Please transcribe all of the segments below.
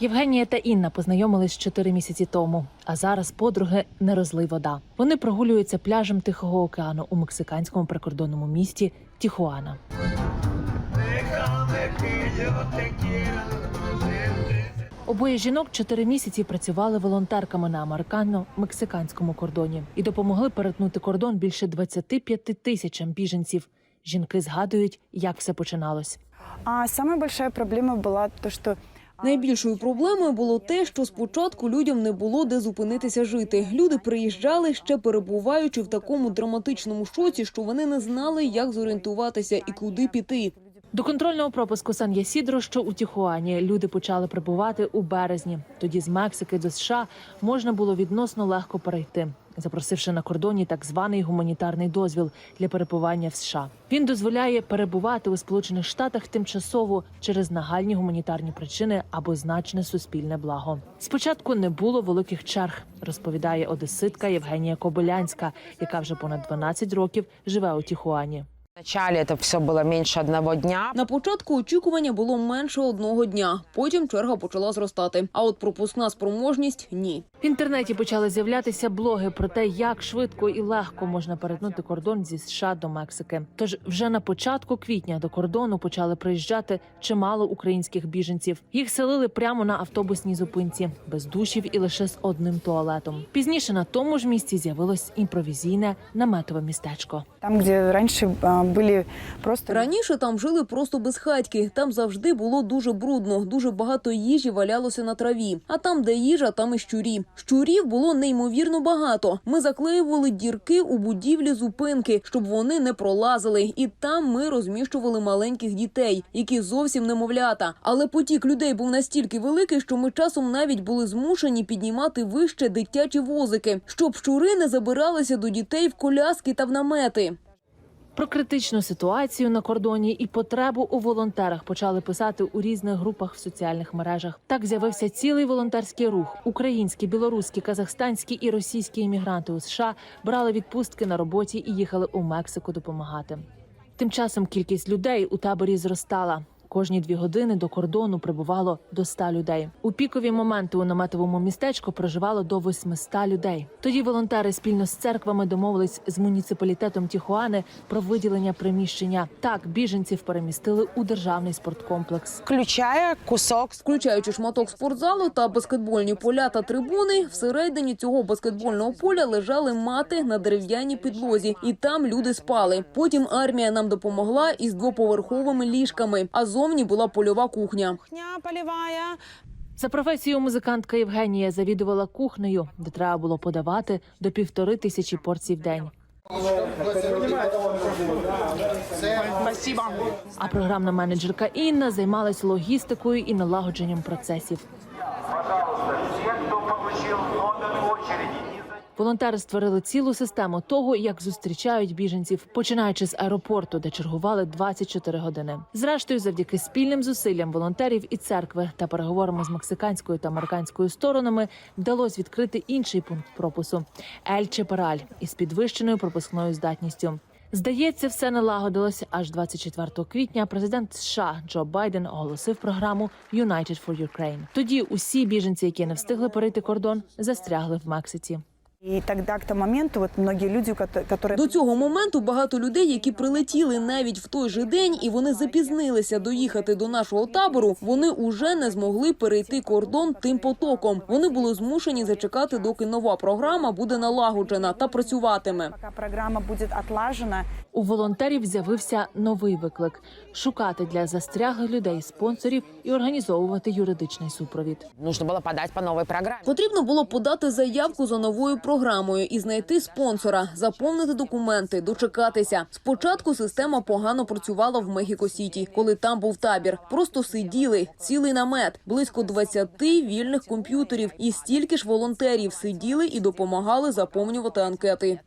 Євгенія та Інна познайомились чотири місяці тому, а зараз подруги не розлий вода. Вони прогулюються пляжем Тихого океану у мексиканському прикордонному місті Тіхуана. Обоє жінок чотири місяці працювали волонтерками на американо-мексиканському кордоні і допомогли перетнути кордон більше 25 тисячам біженців. Жінки згадують, як все починалось. А самая большая проблема была то, что Найбільшою проблемою було те, що спочатку людям не було де зупинитися жити. Люди приїжджали ще перебуваючи в такому драматичному шоці, що вони не знали, як зорієнтуватися і куди піти. До контрольного пропуску Сан Ясідро, що у Тіхуані, люди почали прибувати у березні. Тоді з Мексики до США можна було відносно легко перейти, запросивши на кордоні так званий гуманітарний дозвіл для перебування в США. Він дозволяє перебувати у Сполучених Штатах тимчасово через нагальні гуманітарні причини або значне суспільне благо. Спочатку не було великих черг, розповідає одеситка Євгенія Кобилянська, яка вже понад 12 років живе у Тіхуані. Вначале это все было меньше одного дня. На початку очікування було менше одного дня. Потім черга почала зростати. А от пропускна спроможність ні. В інтернеті почали з'являтися блоги про те, як швидко і легко можна перетнути кордон зі США до Мексики. Тож вже на початку квітня до кордону почали приїжджати чимало українських біженців. Їх селили прямо на автобусній зупинці, без душів і лише з одним туалетом. Пізніше на тому ж місці з'явилось імпровізійне наметове містечко. там, где раньше а, были просто... Раніше там жили просто без хатьки. Там завжди було дуже брудно, дуже багато їжі валялося на траві. А там, де їжа, там і щурі. Щурів було неймовірно багато. Ми заклеювали дірки у будівлі зупинки, щоб вони не пролазили. І там ми розміщували маленьких дітей, які зовсім немовлята. Але потік людей був настільки великий, що ми часом навіть були змушені піднімати вище дитячі возики, щоб щури не забиралися до дітей в коляски та в намети. Про критичну ситуацію на кордоні і потребу у волонтерах почали писати у різних групах в соціальних мережах. Так з'явився цілий волонтерський рух. Українські, білоруські, казахстанські і російські іммігранти у США брали відпустки на роботі і їхали у Мексику допомагати. Тим часом кількість людей у таборі зростала. Кожні дві години до кордону прибувало до 100 людей. У пікові моменти у наметовому містечку проживало до 800 людей. Тоді волонтери спільно з церквами домовились з муніципалітетом Тіхуани про виділення приміщення. Так біженців перемістили у державний спорткомплекс. Включая кусок Включаючи шматок спортзалу та баскетбольні поля та трибуни, всередині цього баскетбольного поля лежали мати на дерев'яній підлозі, і там люди спали. Потім армія нам допомогла із двоповерховими ліжками. А зовні була польова кухня. кухня поліває За професією музикантка Євгенія завідувала кухнею, де треба було подавати до півтори тисячі порцій в день. А програмна менеджерка Інна займалась логістикою і налагодженням процесів. Те, кто получил номер очереди, не за... Волонтери створили цілу систему того, як зустрічають біженців, починаючи з аеропорту, де чергували 24 години. Зрештою, завдяки спільним зусиллям волонтерів і церкви та переговорами з мексиканською та американською сторонами вдалося відкрити інший пункт пропусу Ель Чепараль із підвищеною пропускною здатністю. Здається, все налагодилось аж 24 квітня. Президент США Джо Байден оголосив програму «United for Ukraine». Тоді усі біженці, які не встигли перейти кордон, застрягли в Мексиці. И тогда к тому моменту вот многие люди, которые... До цього моменту багато людей, які прилетіли навіть в той же день, і вони запізнилися доїхати до нашого табору. Вони уже не змогли перейти кордон тим потоком. Вони були змушені зачекати, доки нова програма буде налагоджена та працюватиме. Пока программа будет отлажена, У волонтерів з'явився новий виклик шукати для застряглих людей спонсорів і організовувати юридичний супровід. Нужно было подать по новой программе. Потрібно було подати заявку за новою програмою і знайти спонсора, заповнити документи, дочекатися. Спочатку система погано працювала в Мехіко Сіті, коли там був табір. Просто сиділи цілий намет, близько 20 вільних комп'ютерів, і стільки ж волонтерів сиділи і допомагали заповнювати анкети.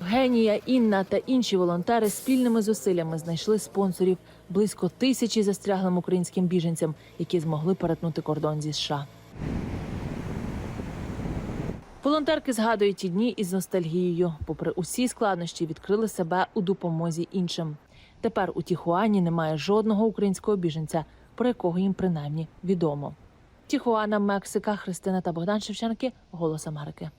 Генія, Інна та інші волонтери спільними зусиллями знайшли спонсорів близько тисячі застряглим українським біженцям, які змогли перетнути кордон зі США. Волонтерки згадують ті дні із ностальгією. Попри усі складнощі, відкрили себе у допомозі іншим. Тепер у Тіхуані немає жодного українського біженця, про якого їм принаймні відомо. Тіхуана, Мексика, Христина та Богдан Шевченки. Голос Америки.